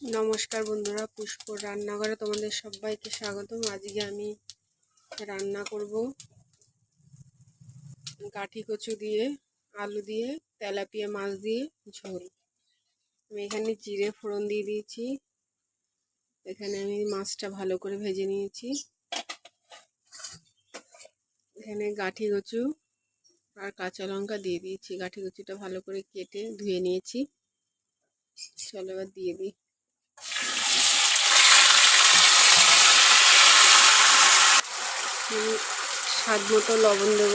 নমস্কার বন্ধুরা, পুষ্প রান্নাঘরে তোমাদের সবাইকে স্বাগতম। আজকে আমি রান্না করব কাঠি কচু দিয়ে, আলু দিয়ে, তেলাপিয়া মাছ দিয়ে, ঝোল। আমি এখানে জিরে ফোড়ন দিয়ে দিয়েছি। এখানে আমি মাছটা ভালো করে ভেজে নিয়েছি। এখানে গাঠি কচু আর কাঁচা লঙ্কা দিয়ে দিয়েছি। গাঠি কচুটা ভালো করে কেটে ধুয়ে নিয়েছি। চলো এবার দিয়ে দিই। স্বাদ মতো লবণ দেব।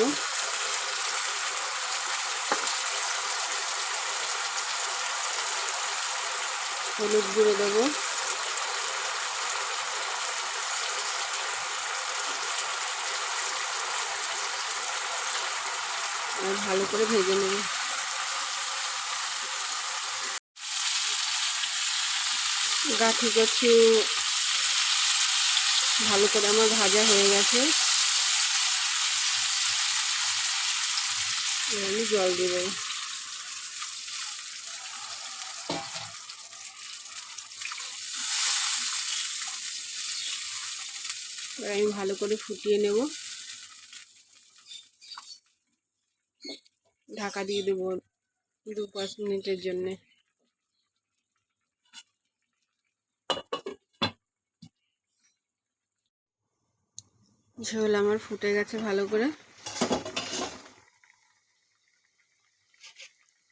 হলুদ গুঁড়ো দেবো। আর ভালো করে ভেজে নেব। গাঠি কচু ভালো করে আমার ভাজা হয়ে গেছে। আমি জল দেবো। আমি ভালো করে ফুটিয়ে নেব। ঢাকা দিয়ে দেবো দু পাঁচ মিনিটের জন্যে। ঝোল আমার ফুটে গেছে ভালো করে।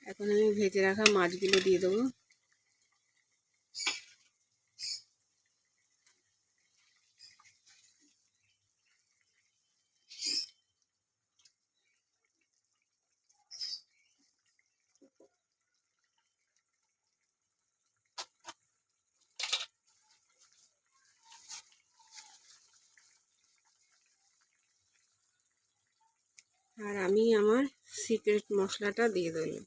এখন আমি ভেজে রাখা মাছগুলো দিয়ে দেবো। আর আমি আমার সিক্রেট মশলাটা দিয়ে দেবো।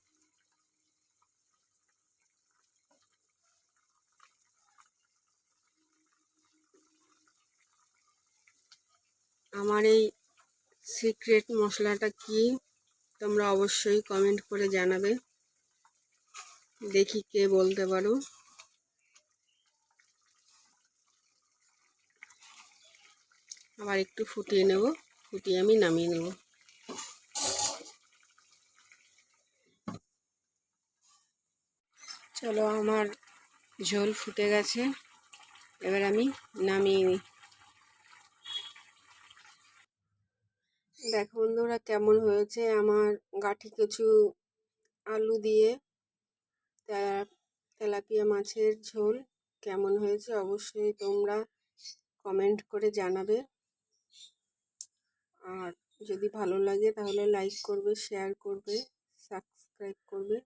আমার এই সিক্রেট মশলাটা কি তোমরা অবশ্যই কমেন্ট করে জানাবে। দেখি কে বলতে পারো। আবার একটু ফুটিয়ে নেব, ফুটিয়ে আমি নামিয়ে নেব। চলো, আমার ঝোল ফুটে গেছে। এবার আমি নামিয়ে নিই। দেখো বন্ধুরা, কেমন হয়েছে? আমার গাঠি কিছু আলু দিয়ে তেলাপিয়া মাছের ঝোল কেমন হয়েছে অবশ্যই তোমরা কমেন্ট করে জানাবে। আর যদি ভালো লাগে তাহলে লাইক করবে, শেয়ার করবে, সাবস্ক্রাইব করবে।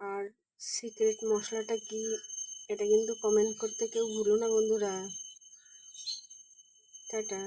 আর সিক্রেট মশলাটা কি এটা কিন্তু কমেন্ট করতে কেউ ভুলো না বন্ধুরা। টাটা।